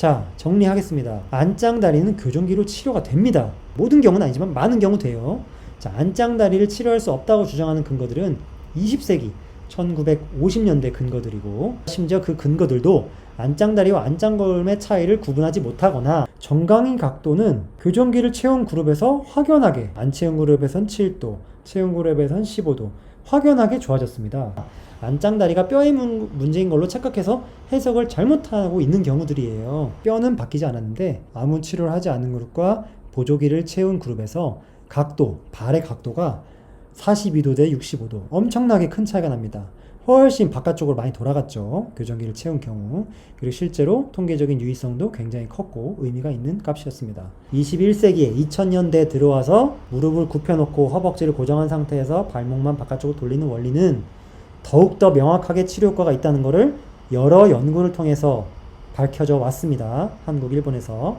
자, 정리하겠습니다. 안짱다리는 교정기로 치료가 됩니다. 모든 경우는 아니지만 많은 경우 돼요. 자, 안짱다리를 치료할 수 없다고 주장하는 근거들은 20세기 1950년대 근거들이고 심지어 그 근거들도 안짱다리와 안짱걸음의 차이를 구분하지 못하거나 정강이 각도는 교정기를 채운 그룹에서 확연하게 안 채운 그룹에선 7도, 채운 그룹에선 15도 확연하게 좋아졌습니다. 안짱다리가 뼈의 문- 문제인 걸로 착각해서 해석을 잘못하고 있는 경우들이에요. 뼈는 바뀌지 않았는데 아무 치료를 하지 않은 그룹과 보조기를 채운 그룹에서 각도, 발의 각도가 42도 대 65도 엄청나게 큰 차이가 납니다. 훨씬 바깥쪽으로 많이 돌아갔죠. 교정기를 채운 경우. 그리고 실제로 통계적인 유의성도 굉장히 컸고 의미가 있는 값이었습니다. 21세기에 2000년대에 들어와서 무릎을 굽혀놓고 허벅지를 고정한 상태에서 발목만 바깥쪽으로 돌리는 원리는 더욱더 명확하게 치료 효과가 있다는 것을 여러 연구를 통해서 밝혀져 왔습니다. 한국, 일본에서.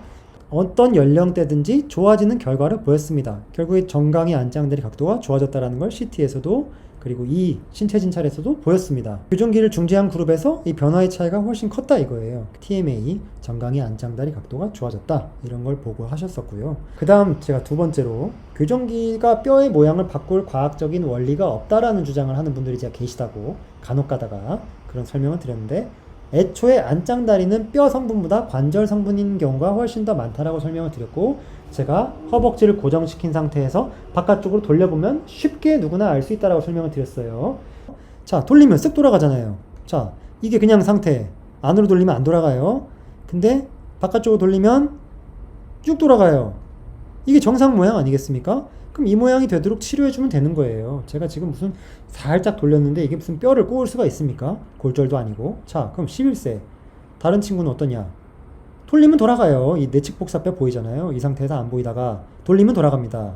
어떤 연령대든지 좋아지는 결과를 보였습니다. 결국에 정강이 안짱다리 각도가 좋아졌다는 걸 CT에서도 그리고 이 신체 진찰에서도 보였습니다. 교정기를 중지한 그룹에서 이 변화의 차이가 훨씬 컸다 이거예요. TMA 정강이 안짱다리 각도가 좋아졌다 이런 걸 보고하셨었고요. 그 다음 제가 두 번째로 교정기가 뼈의 모양을 바꿀 과학적인 원리가 없다라는 주장을 하는 분들이 제가 계시다고 간혹 가다가 그런 설명을 드렸는데 애초에 안짱다리는 뼈 성분보다 관절 성분인 경우가 훨씬 더 많다라고 설명을 드렸고 제가 허벅지를 고정시킨 상태에서 바깥쪽으로 돌려보면 쉽게 누구나 알 수 있다라고 설명을 드렸어요. 자, 돌리면 쓱 돌아가잖아요. 자, 이게 그냥 상태. 안으로 돌리면 안 돌아가요. 근데 바깥쪽으로 돌리면 쭉 돌아가요. 이게 정상 모양 아니겠습니까? 그럼 이 모양이 되도록 치료해주면 되는 거예요. 제가 지금 무슨 살짝 돌렸는데 이게 무슨 뼈를 꼬을 수가 있습니까? 골절도 아니고. 자, 그럼 11세. 다른 친구는 어떠냐? 돌리면 돌아가요. 이 내측 복사뼈 보이잖아요. 이 상태에서 안 보이다가 돌리면 돌아갑니다.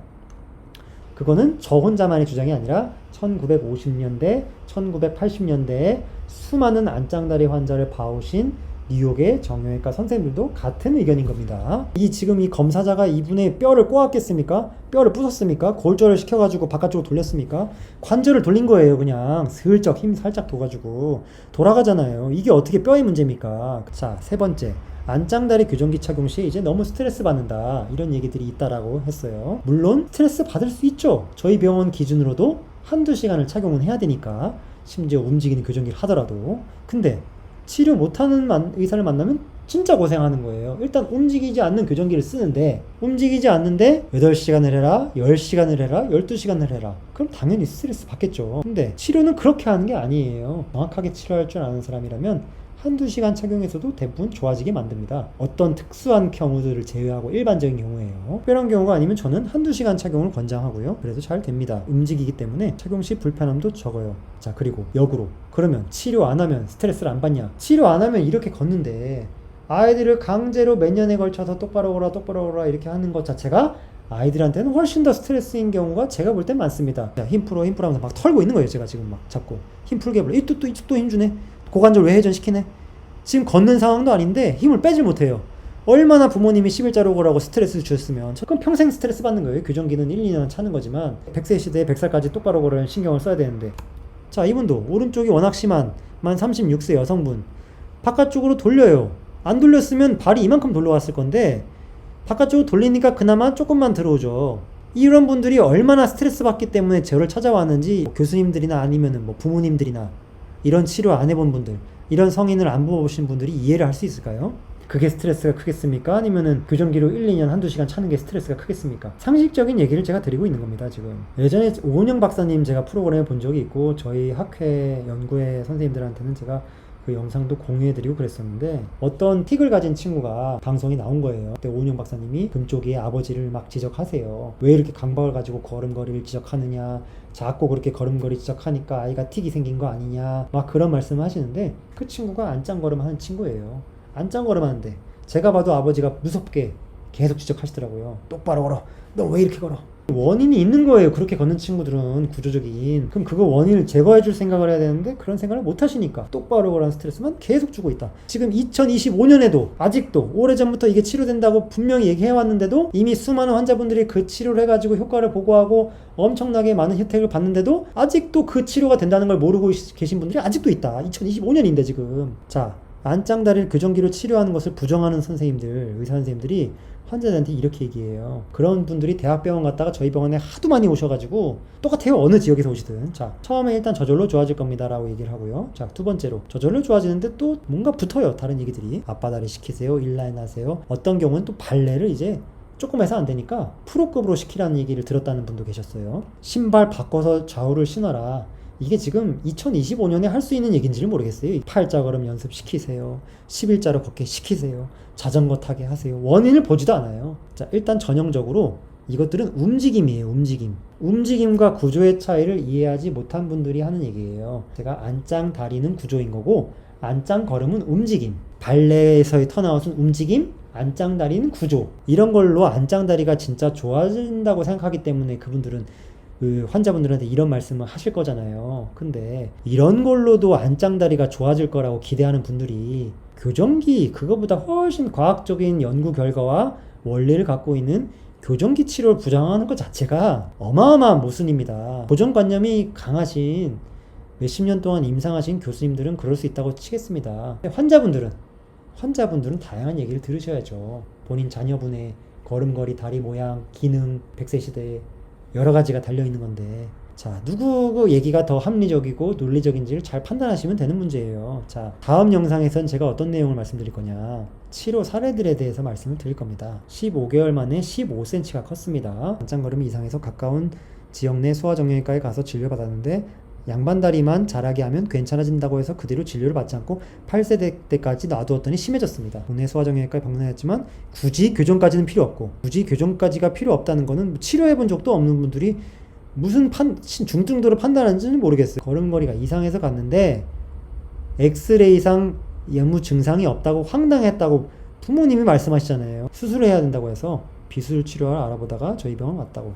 그거는 저 혼자만의 주장이 아니라 1950년대, 1980년대에 수많은 안짱다리 환자를 봐오신 뉴욕의 정형외과 선생님들도 같은 의견인 겁니다. 이 지금 이 검사자가 이분의 뼈를 꼬았겠습니까? 뼈를 부쉈습니까? 골절을 시켜가지고 바깥쪽으로 돌렸습니까? 관절을 돌린 거예요, 그냥. 슬쩍 힘 살짝 둬가지고. 돌아가잖아요. 이게 어떻게 뼈의 문제입니까? 자, 세 번째. 안짱다리 교정기 착용 시 이제 너무 스트레스 받는다. 이런 얘기들이 있다라고 했어요. 물론 스트레스 받을 수 있죠. 저희 병원 기준으로도 한두 시간을 착용은 해야 되니까. 심지어 움직이는 교정기를 하더라도. 근데 치료 못하는 만- 의사를 만나면 진짜 고생하는 거예요. 일단 움직이지 않는 교정기를 쓰는데 움직이지 않는데 8시간을 해라, 10시간을 해라, 12시간을 해라. 그럼 당연히 스트레스 받겠죠. 근데 치료는 그렇게 하는 게 아니에요. 정확하게 치료할 줄 아는 사람이라면 한두 시간 착용해서도 대부분 좋아지게 만듭니다. 어떤 특수한 경우들을 제외하고 일반적인 경우에요. 특별한 경우가 아니면 저는 한두 시간 착용을 권장하고요. 그래도 잘 됩니다. 움직이기 때문에 착용 시 불편함도 적어요. 자, 그리고 역으로. 그러면 치료 안 하면 스트레스를 안 받냐? 치료 안 하면 이렇게 걷는데 아이들을 강제로 몇 년에 걸쳐서 똑바로 오라 똑바로 오라 이렇게 하는 것 자체가 아이들한테는 훨씬 더 스트레스인 경우가 제가 볼 땐 많습니다. 자, 힘 풀어 힘 풀어 하면서 막 털고 있는 거예요. 제가 지금 막 잡고 힘 풀게 해볼래. 이쪽 또또 힘주네. 고관절 왜 회전시키네. 지금 걷는 상황도 아닌데 힘을 빼질 못해요. 얼마나 부모님이 11자로 오라고 스트레스를 주셨으면 저- 그럼 평생 스트레스 받는 거예요. 교정기는 1, 2년 차는 거지만 100세 시대에 100살까지 똑바로 걸으려는 신경을 써야 되는데 자 이분도 오른쪽이 워낙 심한 만 36세 여성분 바깥쪽으로 돌려요. 안 돌렸으면 발이 이만큼 돌려왔을 건데 바깥쪽으로 돌리니까 그나마 조금만 들어오죠. 이런 분들이 얼마나 스트레스 받기 때문에 저를 찾아왔는지 교수님들이나 아니면은 뭐 부모님들이나 이런 치료 안 해본 분들, 이런 성인을 안 보신 분들이 이해를 할 수 있을까요? 그게 스트레스가 크겠습니까? 아니면은 교정기로 1, 2년 한두 시간 차는 게 스트레스가 크겠습니까? 상식적인 얘기를 제가 드리고 있는 겁니다, 지금. 예전에 오은영 박사님 제가 프로그램을 본 적이 있고, 저희 학회 연구회 선생님들한테는 제가 그 영상도 공유해드리고 그랬었는데 어떤 틱을 가진 친구가 방송이 나온 거예요. 그때 오은영 박사님이 금쪽이의 아버지를 막 지적하세요. 왜 이렇게 강박을 가지고 걸음걸이를 지적하느냐. 자꾸 그렇게 걸음걸이 지적하니까 아이가 틱이 생긴 거 아니냐. 막 그런 말씀을 하시는데 그 친구가 안짱걸음 하는 친구예요. 안짱걸음 하는데 제가 봐도 아버지가 무섭게 계속 지적하시더라고요. 똑바로 걸어. 너 왜 이렇게 걸어? 원인이 있는 거예요. 그렇게 걷는 친구들은 구조적인. 그럼 그거 원인을 제거해 줄 생각을 해야 되는데 그런 생각을 못 하시니까 똑바로 걸라는 스트레스만 계속 주고 있다. 지금 2025년에도 아직도 오래전부터 이게 치료된다고 분명히 얘기해 왔는데도 이미 수많은 환자분들이 그 치료를 해 가지고 효과를 보고하고 엄청나게 많은 혜택을 받는데도 아직도 그 치료가 된다는 걸 모르고 계신 분들이 아직도 있다. 2025년인데 지금. 자, 안짱다리를 교정기로 치료하는 것을 부정하는 선생님들, 의사 선생님들이 환자들한테 이렇게 얘기해요. 그런 분들이 대학병원 갔다가 저희 병원에 하도 많이 오셔가지고 똑같아요. 어느 지역에서 오시든. 자, 처음에 일단 저절로 좋아질 겁니다라고 얘기를 하고요. 자, 두 번째로 저절로 좋아지는데 또 뭔가 붙어요. 다른 얘기들이. 앞바다리 시키세요. 인라인 하세요. 어떤 경우는 또 발레를 이제 조금 해서 안 되니까 프로급으로 시키라는 얘기를 들었다는 분도 계셨어요. 신발 바꿔서 좌우를 신어라. 이게 지금 2025년에 할 수 있는 얘기인지를 모르겠어요. 팔자 걸음 연습시키세요. 11자로 걷게 시키세요. 자전거 타게 하세요. 원인을 보지도 않아요. 자, 일단 전형적으로 이것들은 움직임이에요. 움직임. 움직임과 구조의 차이를 이해하지 못한 분들이 하는 얘기예요. 제가 안짱 다리는 구조인 거고 안짱 걸음은 움직임. 발레에서의 턴아웃은 움직임, 안짱 다리는 구조. 이런 걸로 안짱 다리가 진짜 좋아진다고 생각하기 때문에 그분들은 그 환자분들한테 이런 말씀을 하실 거잖아요. 근데 이런 걸로도 안짱다리가 좋아질 거라고 기대하는 분들이 교정기 그거보다 훨씬 과학적인 연구 결과와 원리를 갖고 있는 교정기 치료를 부정하는 것 자체가 어마어마한 모순입니다. 고정관념이 강하신 몇십 년 동안 임상하신 교수님들은 그럴 수 있다고 치겠습니다. 환자분들은 환자분들은 다양한 얘기를 들으셔야죠. 본인 자녀분의 걸음걸이, 다리 모양, 기능, 100세 시대에 여러 가지가 달려 있는 건데. 자 누구 그 얘기가 더 합리적이고 논리적인지를 잘 판단하시면 되는 문제예요. 자 다음 영상에선 제가 어떤 내용을 말씀드릴 거냐. 치료 사례들에 대해서 말씀을 드릴 겁니다. 15개월 만에 15cm가 컸습니다. 안짱걸음이 이상해서 가까운 지역 내 소아정형외과에 가서 진료받았는데 양반다리만 자라게 하면 괜찮아진다고 해서 그 뒤로 진료를 받지 않고 8세 때까지 놔두었더니 심해졌습니다. 국내 소아정형외과에 방문했지만 굳이 교정까지는 필요 없고 굳이 교정까지가 필요 없다는 거는 치료해 본 적도 없는 분들이 무슨 판, 중증도를 판단하는지는 모르겠어요. 걸음걸이가 이상해서 갔는데 엑스레이상 예무 증상이 없다고 황당했다고 부모님이 말씀하시잖아요. 수술해야 된다고 해서 비수술 치료를 알아보다가 저희 병원 왔다고.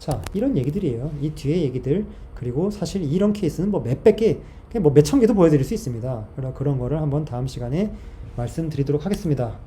자, 이런 얘기들이에요. 이 뒤에 얘기들 그리고 사실 이런 케이스는 뭐 몇백 개, 그냥 뭐 몇천 개도 보여드릴 수 있습니다. 그런 거를 한번 다음 시간에 말씀드리도록 하겠습니다.